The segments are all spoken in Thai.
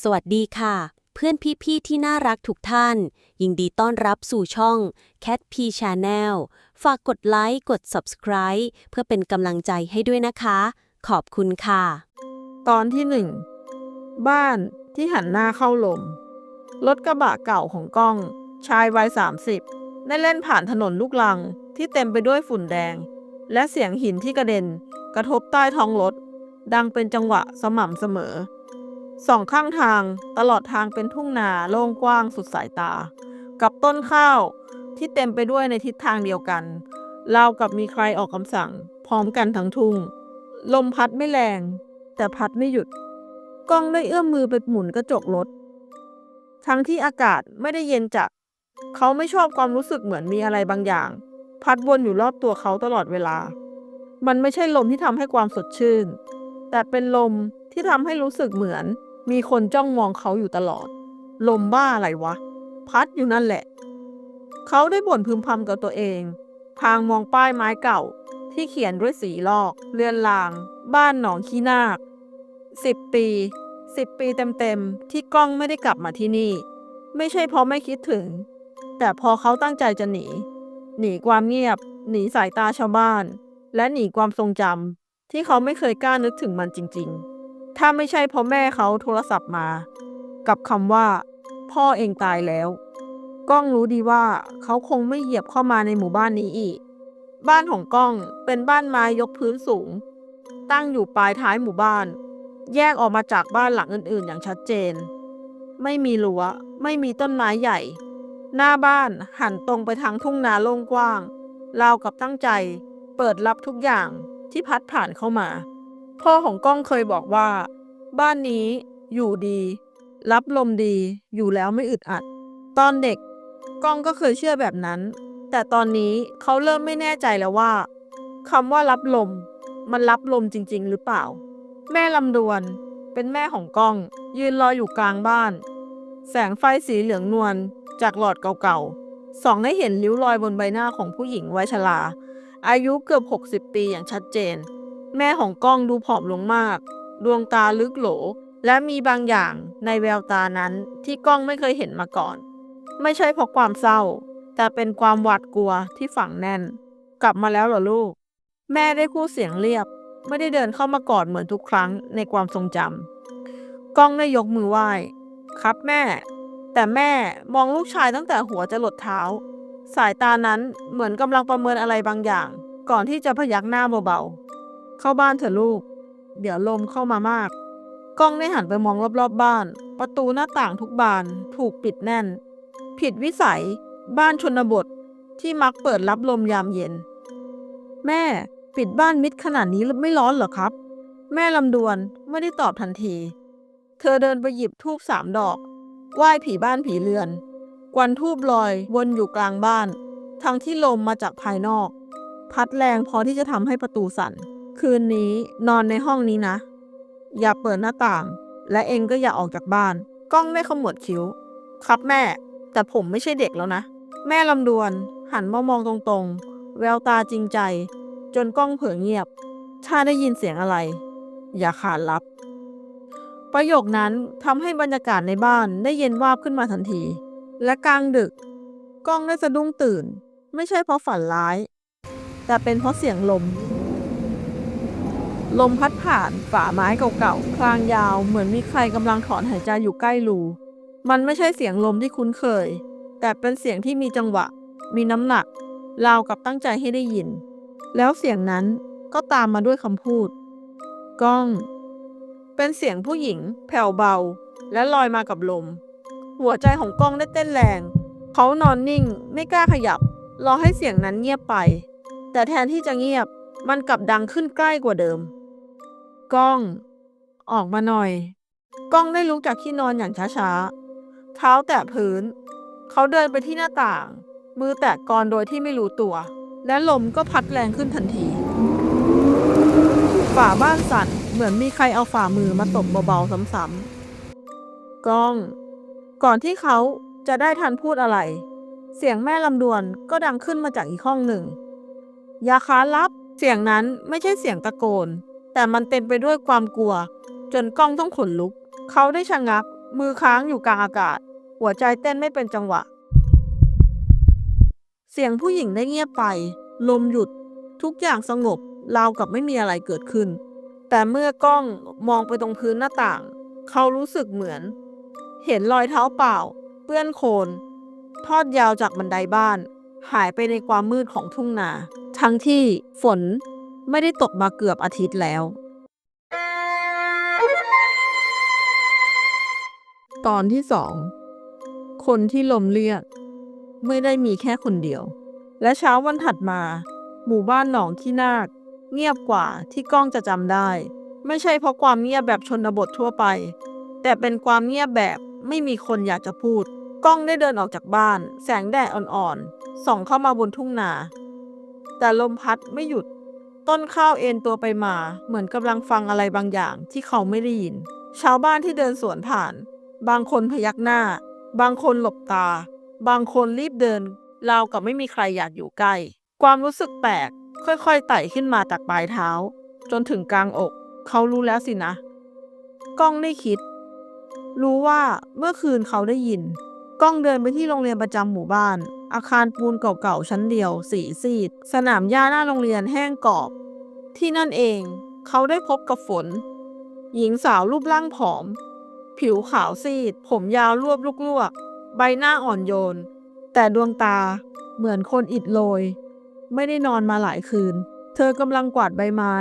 สวัสดีค่ะ เพื่อนพี่ๆที่น่ารักทุกท่าน ยินดีต้อนรับสู่ช่อง Cat P Channel ฝากกดไลค์กด Subscribe เพื่อเป็นกำลังใจให้ด้วยนะคะ ขอบคุณค่ะ ตอนที่หนึ่งบ้านที่หันหน้าเข้าลม รถกระบะเก่าของก้อง ชายวัยสามสิบได้เล่นผ่านถนนลูกลังที่เต็มไปด้วยฝุ่นแดง และเสียงหินที่กระเด็น กระทบใต้ท้องรถ ดังเป็นจังหวะสม่ำเสมอ สองข้างทางตลอดทางเป็นทุ่งนาโล่งกว้างสุดสายตา กับต้นข้าวที่เต็มไปด้วยในทิศทางเดียวกันราวกับมีใครออกคำสั่ง พร้อมกันทั้งทุ่ง ลมพัดไม่แรง แต่พัดไม่หยุดกล้องได้เอื้อมมือไปหมุนกระจกรถ ทั้งที่อากาศไม่ได้เย็นจัดเขาไม่ชอบความรู้สึกเหมือนมีอะไรบางอย่าง พัดวนอยู่รอบตัวเขาตลอดเวลา มันไม่ใช่ลมที่ทำให้ความสดชื่น แต่เป็นลมที่ทำให้รู้สึกเหมือน มีคนจ้องมองเขาอยู่ตลอด ลมบ้าอะไรวะ พัดอยู่นั่นแหละ เขาได้บ่นพึมพำกับตัวเองพางมองป้ายไม้เก่า ที่เขียนด้วยสีลอกเรือนลาง บ้านหนองขี้นาคสิบปีสิบปีเต็มๆ ที่กล้องไม่ได้กลับมาที่นี่ ไม่ใช่เพราะไม่คิดถึง แต่พอเขาตั้งใจจะหนี หนีความเงียบ หนีสายตาชาวบ้าน และหนีความทรงจำที่เขาไม่เคยกล้านึกถึงมันจริง ๆ ถ้าไม่ใช่เพราะแม่เขาโทรศัพท์มา กับคำว่า พ่อเองตายแล้ว ก้องรู้ดีว่าเขาคงไม่เหยียบเข้ามาในหมู่บ้านนี้อีก บ้านของก้องเป็นบ้านไม้ยกพื้นสูง ตั้งอยู่ปลายท้ายหมู่บ้าน แยกออกมาจากบ้านหลังอื่น ๆ อย่างชัดเจน ไม่มีรั้วไม่มีต้นไม้ใหญ่ หน้าบ้านหันตรงไปทางทุ่งนาโล่งกว้างราวกับตั้งใจ เปิดรับทุกอย่างที่พัดผ่านเข้ามา พ่อของก้องเคยบอกว่า บ้านนี้อยู่ดี รับลมดีอยู่แล้วไม่อึดอัด ตอนเด็กก้องก็เคยเชื่อแบบนั้น แต่ตอนนี้เขาเริ่มไม่แน่ใจแล้วว่าคำว่ารับลม มันรับลมจริง ๆ หรือเปล่า แม่ลำดวน เป็นแม่ของก้อง ยืนรออยู่กลางบ้าน แสงไฟสีเหลืองนวลจากหลอดเก่าๆส่องให้เห็นริ้วรอยบนใบหน้าของผู้หญิงวัยชราอายุเกือบ 60 ปีอย่างชัดเจน แม่ของก้องดูผอมลงมาก ดวงตาลึกโหล และมีบางอย่างในแววตานั้นที่ก้องไม่เคยเห็นมาก่อน ไม่ใช่เพราะความเศร้า แต่เป็นความหวาดกลัวที่ฝังแน่น กลับมาแล้วเหรอลูก แม่ได้พูดเสียงเรียบ ไม่ได้เดินเข้ามากอดเหมือนทุกครั้งในความทรงจำก้องได้ยกมือไหว้ ครับแม่ แต่แม่มองลูกชายตั้งแต่หัวจะหลดเท้า สายตานั้นเหมือนกำลังประเมินอะไรบางอย่าง ก่อนที่จะพยักหน้าเบาๆ เข้าบ้านเถอะลูก เดี๋ยวลมเข้ามามาก กล้องได้หันไปมองรอบๆบบ้าน ประตูหน้าต่างทุกบานถูกปิดแน่น ผิดวิสัย บ้านชนบทที่มักเปิดรับลมยามเย็น แม่ปิดบ้านมิดขนาดนี้ไม่ร้อนเหรอครับ แม่ลำดวนไม่ได้ตอบทันที เธอเดินไปหยิบทูบสามดอกไหว้ผีบ้านผีเรือน กวนทูบลอยวนอยู่กลางบ้าน ทั้งที่ลมมาจากภายนอก พัดแรงพอที่จะทำให้ประตูสั่น คืนนี้นอนในห้องนี้นะ อย่าเปิดหน้าต่าง และเองก็อย่าออกจากบ้าน กล้องได้ขมวดคิ้ว ครับแม่ แต่ผมไม่ใช่เด็กแล้วนะ แม่ลำดวน หันมามองตรงๆ แววตาจริงใจ จนกล้องเผลอเงียบ ถ้าได้ยินเสียงอะไร อย่าขาดรับ ประโยคนั้นทำให้บรรยากาศในบ้านได้เย็นวาบขึ้นมาทันที และกลางดึก กล้องได้สะดุ้งตื่น ไม่ใช่เพราะฝันร้าย แต่เป็นเพราะเสียงลม ลมพัดผ่านฝ่าไม้เก่าๆ คลางยาวเหมือนมีใครกำลังถอนหายใจอยู่ใกล้รูมันไม่ใช่เสียงลมที่คุ้นเคย แต่เป็นเสียงที่มีจังหวะ มีน้ำหนักราวกับตั้งใจให้ได้ยิน แล้วเสียงนั้นก็ตามมาด้วยคำพูด ก้อง เป็นเสียงผู้หญิง แผ่วเบา และลอยมากับลม หัวใจของก้องได้เต้นแรง เขานอนนิ่งไม่กล้าขยับ รอให้เสียงนั้นเงียบไป แต่แทนที่จะเงียบมันกลับดังขึ้นใกล้กว่าเดิม ก้อง ออกมาหน่อย ก้องได้ลุกจากที่นอนอย่างช้าๆ เท้าแตะพื้น เขาเดินไปที่หน้าต่าง มือแตะกรโดยที่ไม่รู้ตัว และลมก็พัดแรงขึ้นทันที ฝาบ้านสั่นเหมือนมีใครเอาฝ่ามือมาตบเบาๆซ้ำๆก้อง ก่อนที่เขาจะได้ทันพูดอะไร เสียงแม่ลำดวนก็ดังขึ้นมาจากอีกห้องหนึ่ง ยาค้ารับ เสียงนั้นไม่ใช่เสียงตะโกน แต่มันเต็มไปด้วยความกลัว จนกล้องต้องขนลุก เขาได้ชะงัก มือค้างอยู่กลางอากาศ หัวใจเต้นไม่เป็นจังหวะ เสียงผู้หญิงได้เงียบไป ลมหยุด ทุกอย่างสงบราวกับไม่มีอะไรเกิดขึ้น แต่เมื่อกล้องมองไปตรงพื้นหน้าต่าง เขารู้สึกเหมือน เห็นรอยเท้าเปล่า เปื้อนโคลนทอดยาวจากบันไดบ้าน หายไปในความมืดของทุ่งนา ทั้งที่ฝน ไม่ได้ตกมาเกือบอาทิตย์แล้ว ตอนที่สองคนที่ลมเรียกไม่ได้มีแค่คนเดียว และเช้าวันถัดมา หมู่บ้านหนองขี้นาค เงียบกว่าที่กล้องจะจำได้ ไม่ใช่เพราะความเงียบแบบชนบททั่วไป แต่เป็นความเงียบแบบไม่มีคนอยากจะพูด กล้องได้เดินออกจากบ้าน แสงแดดอ่อนๆส่องเข้ามาบนทุ่งนา แต่ลมพัดไม่หยุด ต้นข้าวเอ็นตัวไปมา เหมือนกำลังฟังอะไรบางอย่างที่เขาไม่ได้ยิน ชาวบ้านที่เดินสวนผ่าน บางคนพยักหน้า บางคนหลบตา บางคนรีบเดินราวกับไม่มีใครอยากอยู่ใกล้ ความรู้สึกแปลกค่อยๆไต่ขึ้นมาจากปลายเท้า จนถึงกลางอก เขารู้แล้วสินะ ก้องได้คิด รู้ว่าเมื่อคืนเขาได้ยิน ก้องเดินไปที่โรงเรียนประจำหมู่บ้าน อาคารปูนเก่าๆชั้นเดียว สีซีด สนามหญ้าหน้าโรงเรียนแห้งกรอบ ที่นั่นเอง เขาได้พบกับฝน หญิงสาวรูปร่างผอม ผิวขาวซีด ผมยาวรวบลวกๆใบหน้าอ่อนโยน แต่ดวงตาเหมือนคนอิดโรย ไม่ได้นอนมาหลายคืน เธอกำลังกวาดใบไม้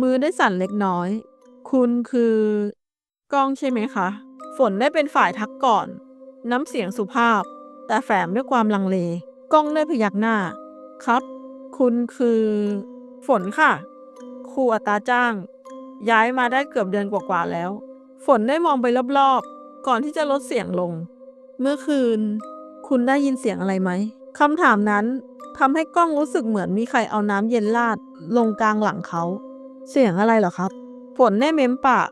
มือได้สั่นเล็กน้อย คุณคือ ก้องใช่ไหมคะ ฝนได้เป็นฝ่ายทักก่อน น้ำเสียงสุภาพ แต่แฝงด้วยความลังเลก้องได้พยักหน้า ครับ คุณคือ ฝนค่ะ ครูอัตราจ้าง ย้ายมาได้เกือบเดือนกว่าๆแล้ว ฝนได้มองไปรอบๆ ก่อนที่จะลดเสียงลง เมื่อคืน คุณได้ยินเสียงอะไรไหมคำถามนั้นทำให้กล้องรู้สึกเหมือนมีใครเอาน้ำเย็นราดลงกลางหลังเขา เสียงอะไรเหรอครับ ฝนได้เม้มปาก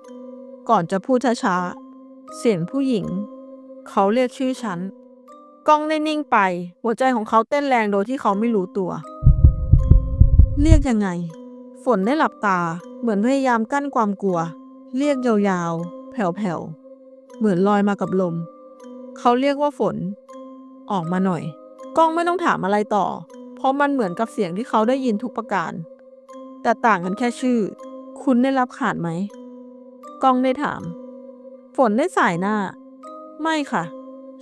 ก่อนจะพูดช้าๆ เสียงผู้หญิง เขาเรียกชื่อฉัน กล้องได้นิ่งไป หัวใจของเขาเต้นแรงโดยที่เขาไม่รู้ตัว เรียกยังไง ฝนได้หลับตา เหมือนพยายามกั้นความกลัว เรียกยาวๆ แผ่วๆ เหมือนลอยมากับลม เขาเรียกว่าฝน ออกมาหน่อย กล้องไม่ต้องถามอะไรต่อ เพราะมันเหมือนกับเสียงที่เขาได้ยินทุกประการ แต่ต่างกันแค่ชื่อ คุณได้รับขาดไหม กล้องได้ถาม ฝนได้สายหน้า ไม่ค่ะ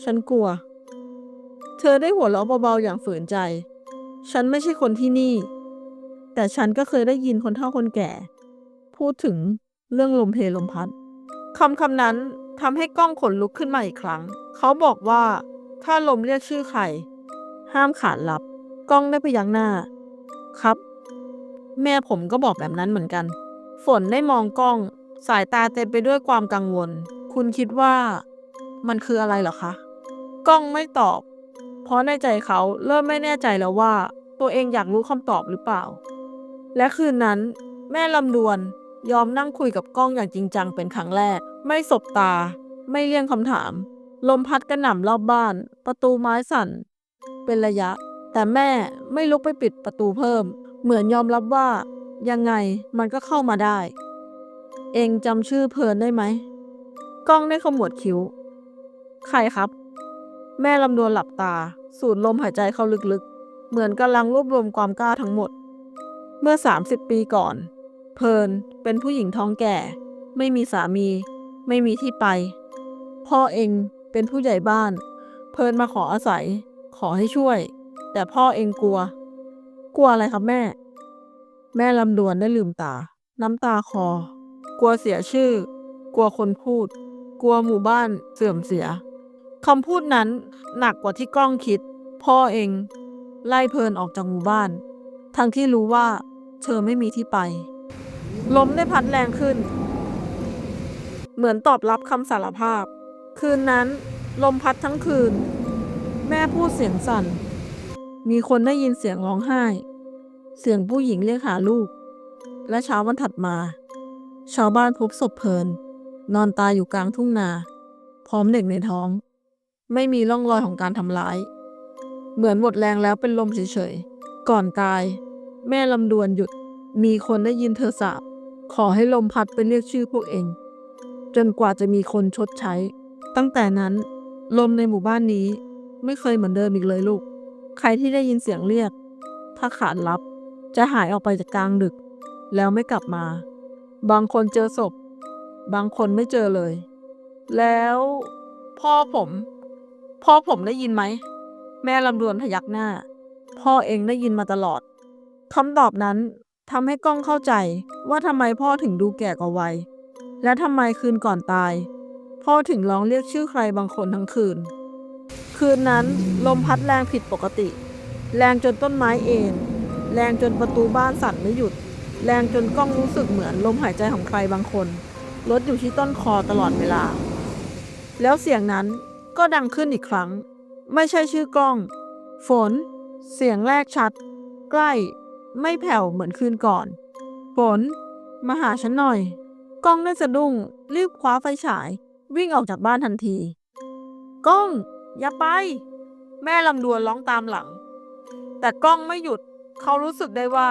ฉันกลัว เธอได้หัวเราะเบาๆอย่างฝืนใจ ฉันไม่ใช่คนที่นี่ แต่ฉันก็เคยได้ยินคนเฒ่าคนแก่ พูดถึงเรื่องลมเพลลมพัดคำคำนั้นทำให้กล้องขนลุกขึ้นมาอีกครั้ง เขาบอกว่า ถ้าลมเรียกชื่อใคร ห้ามขานรับ กล้องได้พยักหน้า ครับ แม่ผมก็บอกแบบนั้นเหมือนกัน ฝนได้มองกล้อง สายตาเต็มไปด้วยความกังวล คุณคิดว่า มันคืออะไรเหรอคะ กล้องไม่ตอบ เพราะในใจเขาเริ่มไม่แน่ใจแล้วว่า ตัวเองอยากรู้คำตอบหรือเปล่า และคืนนั้น แม่ลำดวนยอมนั่งคุยกับกล้องอย่างจริงจังเป็นครั้งแรก ไม่สบตา ไม่เลี่ยงคำถาม ลมพัดกระหน่ำรอบบ้าน ประตูไม้สั่น เป็นระยะ แต่แม่ไม่ลุกไปปิดประตูเพิ่ม เหมือนยอมรับว่า ยังไงมันก็เข้ามาได้ เองจำชื่อเพลินได้ไหมกล้องได้ขมวดคิ้ว ใครครับ แม่ลำดวนหลับตา สูดลมหายใจเข้าลึกๆ เหมือนกำลังรวบรวมความกล้าทั้งหมด เมื่อ 30 ปีก่อน เพลินเป็นผู้หญิงท้องแก่ ไม่มีสามี ไม่มีที่ไป พ่อเองเป็นผู้ใหญ่บ้าน เพลินมาขออาศัย ขอให้ช่วย แต่พ่อเองกลัว กลัวอะไรครับแม่ แม่ลำดวนได้ลืมตา น้ำตาคอ กลัวเสียชื่อ กลัวคนพูด กลัวหมู่บ้านเสื่อมเสีย คำพูดนั้นหนักกว่าที่กล้องคิด พ่อเอง ไล่เพลินออกจากหมู่บ้าน ทั้งที่รู้ว่า เธอไม่มีที่ไปลมได้พัดแรงขึ้น เหมือนตอบรับคำสารภาพ คืนนั้น ลมพัดทั้งคืน แม่พูดเสียงสั่น มีคนได้ยินเสียงร้องไห้ เสียงผู้หญิงเรียกหาลูก และเช้าวันถัดมา ชาวบ้านพบศพเพลิน นอนตายอยู่กลางทุ่งนา พร้อมเด็กในท้อง ไม่มีร่องรอยของการทำร้าย เหมือนหมดแรงแล้วเป็นลมเฉยๆ ก่อนตาย แม่ลำดวนหยุด มีคนได้ยินเธอสาบขอให้ลมพัดไปเรียกชื่อพวกเอง จนกว่าจะมีคนชดใช้ ตั้งแต่นั้น ลมในหมู่บ้านนี้ไม่เคยเหมือนเดิมอีกเลยลูก ใครที่ได้ยินเสียงเรียก ถ้าขานรับ จะหายออกไปจากกลางดึก แล้วไม่กลับมา บางคนเจอศพ บางคนไม่เจอเลย แล้วพ่อผม พ่อผมได้ยินไหม แม่ลำดวนพยักหน้า พ่อเองได้ยินมาตลอดคำตอบนั้นทำให้ก้องเข้าใจว่าทำไมพ่อถึงดูแก่กว่าวัย และทำไมคืนก่อนตาย พ่อถึงร้องเรียกชื่อใครบางคนทั้งคืน คืนนั้นลมพัดแรงผิดปกติ แรงจนต้นไม้เอ็นแรงจนประตูบ้านสั่นไม่หยุด แรงจนก้องรู้สึกเหมือนลมหายใจของใครบางคนลดอยู่ที่ต้นคอตลอดเวลา แล้วเสียงนั้น ก็ดังขึ้นอีกครั้ง ไม่ใช่ชื่อกล้อง ฝน เสียงแรกชัด ใกล้ ไม่แผ่วเหมือนคืนก่อน ฝน มาหาฉันหน่อย กล้องได้สะดุ้ง รีบคว้าไฟฉาย วิ่งออกจากบ้านทันที กล้อง อย่าไป แม่ลำดวนร้องตามหลัง แต่กล้องไม่หยุด เขารู้สึกได้ว่า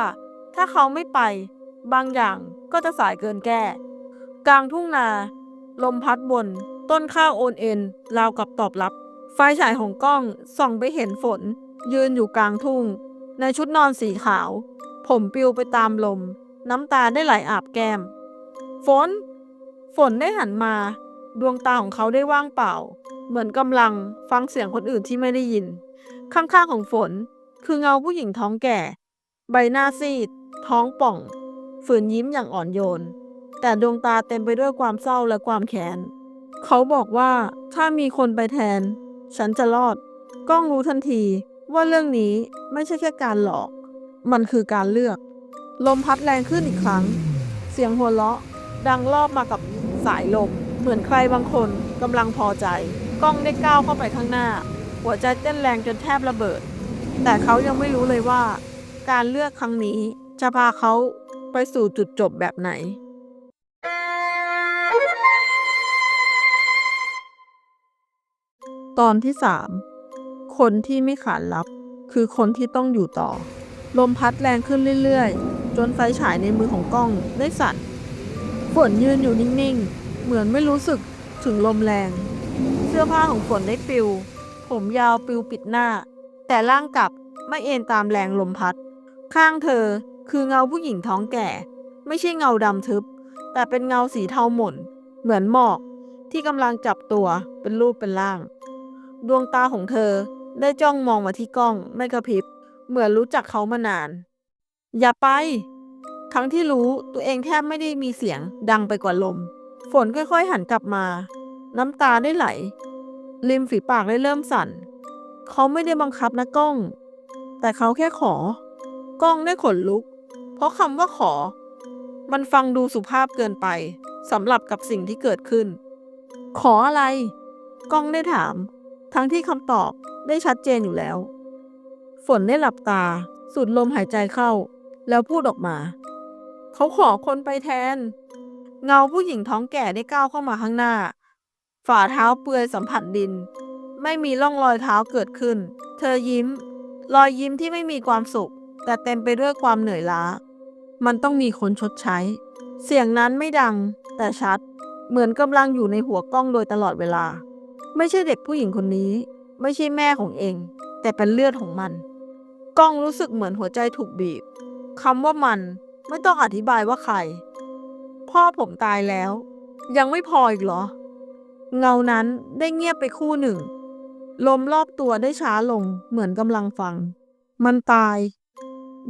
ถ้าเขาไม่ไป บางอย่างก็จะสายเกินแก้ กลางทุ่งนา ลมพัดบน ต้นข้าวโอนเอ็นราวกับตอบรับ ไฟฉายของกล้องส่องไปเห็นฝน ยืนอยู่กลางทุ่ง ในชุดนอนสีขาว ผมปลิวไปตามลม น้ำตาได้ไหลอาบแก้ม ฝน ฝนได้หันมา ดวงตาของเขาได้ว่างเปล่า เหมือนกำลังฟังเสียงคนอื่นที่ไม่ได้ยิน ข้างๆของฝน คือเงาผู้หญิงท้องแก่ ใบหน้าซีด ท้องป่อง ฝืนยิ้มอย่างอ่อนโยน แต่ดวงตาเต็มไปด้วยความเศร้าและความแค้น เขาบอกว่าถ้ามีคนไปแทน ฉันจะรอดก้องรู้ทันทีว่าเรื่องนี้ไม่ใช่แค่การหลอก มันคือการเลือก ลมพัดแรงขึ้นอีกครั้ง เสียงหัวเราะ ดังรอบมากับสายลม เหมือนใครบางคนกำลังพอใจก้องได้ก้าวเข้าไปข้างหน้า หัวใจเต้นแรงจนแทบระเบิด แต่เขายังไม่รู้เลยว่า การเลือกครั้งนี้จะพาเขาไปสู่จุดจบแบบไหน ตอนที่สามคนที่ไม่ขานรับ คือคนที่ต้องอยู่ต่อ ลมพัดแรงขึ้นเรื่อยๆ จนไฟฉายในมือของกล้องได้สั่นฝนยืนอยู่นิ่งๆ เหมือนไม่รู้สึกถึงลมแรง เสื้อผ้าของฝนได้ปลิว ผมยาวปลิวปิดหน้า แต่ร่างกลับไม่เอ็นตามแรงลมพัด ข้างเธอคือเงาผู้หญิงท้องแก่ ไม่ใช่เงาดำทึบ แต่เป็นเงาสีเทาหม่น เหมือนหมอกที่กำลังจับตัวเป็นรูปเป็นร่าง ดวงตาของเธอได้จ้องมองมาที่กล้องไม่กระพริบ เหมือนรู้จักเขามานาน อย่าไป ทั้งที่รู้ตัวเองแทบไม่ได้มีเสียงดังไปกว่าลม ฝนค่อยๆ หันกลับมา น้ำตาได้ไหล ริมฝีปากได้เริ่มสั่น เขาไม่ได้บังคับนะกล้อง แต่เขาแค่ขอ กล้องได้ขนลุก เพราะคำว่าขอ มันฟังดูสุภาพเกินไปสำหรับกับสิ่งที่เกิดขึ้น ขออะไร กล้องได้ถาม ทั้งที่คำตอบได้ชัดเจนอยู่แล้ว ฝนได้หลับตา สูดลมหายใจเข้า แล้วพูดออกมา เขาขอคนไปแทน เงาผู้หญิงท้องแก่ได้ก้าวเข้ามาข้างหน้า ฝ่าเท้าเปือยสัมผัสดิน ไม่มีร่องรอยเท้าเกิดขึ้น เธอยิ้ม รอยยิ้มที่ไม่มีความสุข แต่เต็มไปด้วยความเหนื่อยล้า มันต้องมีคนชดใช้ เสียงนั้นไม่ดัง แต่ชัด เหมือนกำลังอยู่ในหัวกล้องโดยตลอดเวลา ไม่ใช่เด็กผู้หญิงคนนี้ ไม่ใช่แม่ของเอง แต่เป็นเลือดของมันกล้องรู้สึกเหมือนหัวใจถูกบีบคำว่ามันไม่ต้องอธิบายว่าใคร พ่อผมตายแล้ว ยังไม่พออีกเหรอ เงานั้นได้เงียบไปคู่หนึ่ง ลมรอบตัวได้ช้าลงเหมือนกำลังฟัง มันตาย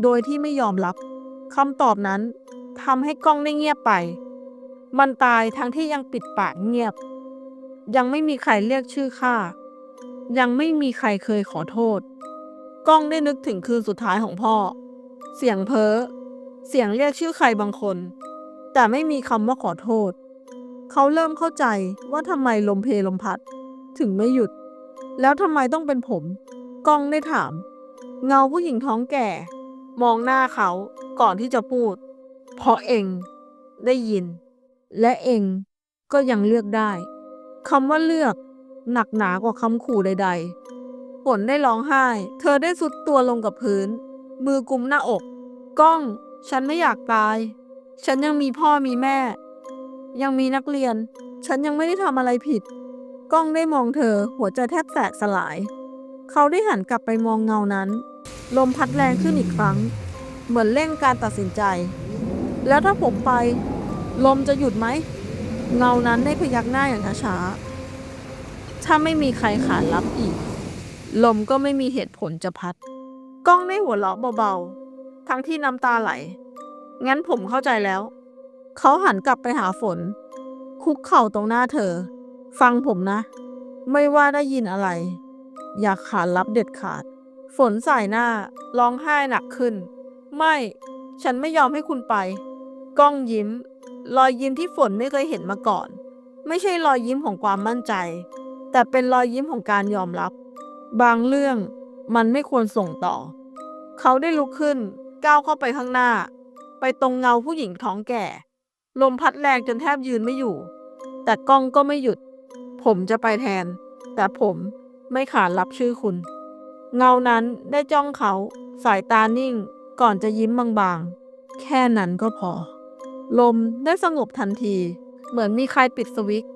โดยที่ไม่ยอมรับคำตอบนั้นทำให้กล้องได้เงียบไป มันตายทั้งที่ยังปิดปากเงียบ ยังไม่มีใครเรียกชื่อข้า ยังไม่มีใครเคยขอโทษกล้องได้นึกถึงคืนสุดท้ายของพ่อ เสียงเพ้อ เสียงเรียกชื่อใครบางคน แต่ไม่มีคำว่าขอโทษ เขาเริ่มเข้าใจว่าทำไมลมเพลลมพัด ถึงไม่หยุด แล้วทำไมต้องเป็นผมกล้องได้ถาม เงาผู้หญิงท้องแก่ มองหน้าเขาก่อนที่จะพูด เพราะเองได้ยิน และเองก็ยังเลือกได้ คำว่าเลือก หนักหนากว่าคำขู่ใด ๆ ฝนได้ร้องไห้ เธอได้สุดตัวลงกับพื้น มือกุมหน้าอก ก้อง ฉันไม่อยากตาย ฉันยังมีพ่อมีแม่ ยังมีนักเรียน ฉันยังไม่ได้ทำอะไรผิด ก้องได้มองเธอ หัวใจแทบแตกสลาย เขาได้หันกลับไปมองเงานั้น ลมพัดแรงขึ้นอีกครั้ง เหมือนเร่งการตัดสินใจ แล้วถ้าผมไป ลมจะหยุดไหม เงานั้นได้พยักหน้าอย่างช้าๆ ถ้าไม่มีใครขานรับอีก ลมก็ไม่มีเหตุผลจะพัด กล้องได้หัวเราะเบาๆ ทั้งที่น้ำตาไหล งั้นผมเข้าใจแล้ว เขาหันกลับไปหาฝน คุกเข่าตรงหน้าเธอ ฟังผมนะ ไม่ว่าได้ยินอะไร อย่าขานรับเด็ดขาด ฝนใส่หน้าร้องไห้หนักขึ้น ไม่ ฉันไม่ยอมให้คุณไปก้องยิ้ม รอยยิ้มที่ฝนไม่เคยเห็นมาก่อน ไม่ใช่รอยยิ้มของความมั่นใจ แต่เป็นรอยยิ้มของการยอมรับ บางเรื่องมันไม่ควรส่งต่อ เขาได้ลุกขึ้นก้าวเข้าไปข้างหน้า ไปตรงเงาผู้หญิงท้องแก่ ลมพัดแรงจนแทบยืนไม่อยู่ แต่กล้องก็ไม่หยุด ผมจะไปแทน แต่ผมไม่ขานรับชื่อคุณ เงานั้นได้จ้องเขาสายตานิ่งก่อนจะยิ้มบางๆ แค่นั้นก็พอ ลมได้สงบทันที เหมือนมีใครปิดสวิตช์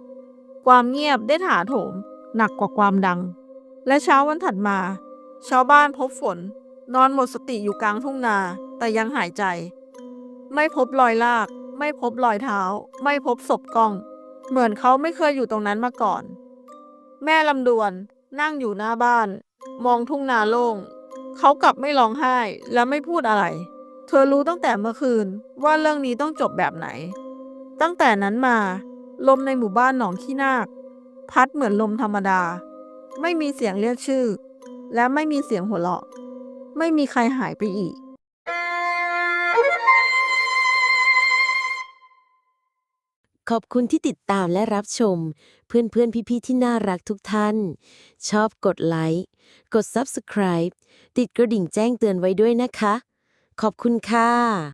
ความเงียบได้ถาโถม หนักกว่าความดัง และเช้าวันถัดมา ชาวบ้านพบฝน นอนหมดสติอยู่กลางทุ่งนาแต่ยังหายใจ ไม่พบรอยลาก ไม่พบรอยเท้า ไม่พบศพกล้อง เหมือนเขาไม่เคยอยู่ตรงนั้นมาก่อน แม่ลำดวนนั่งอยู่หน้าบ้าน มองทุ่งนาโล่ง เขากลับไม่ร้องไห้และไม่พูดอะไร เธอรู้ตั้งแต่เมื่อคืนว่าเรื่องนี้ต้องจบแบบไหน ตั้งแต่นั้นมา ลมในหมู่บ้านหนองขี้นาค พัดเหมือนลมธรรมดา ไม่มีเสียงเรียกชื่อ และไม่มีเสียงหัวเราะ ไม่มีใครหายไปอีก ขอบคุณที่ติดตามและรับชม เพื่อนๆ พี่ๆ ที่น่ารักทุกท่าน ชอบกดไลค์ กด Subscribe ติดกระดิ่งแจ้งเตือนไว้ด้วยนะคะ ขอบคุณค่ะ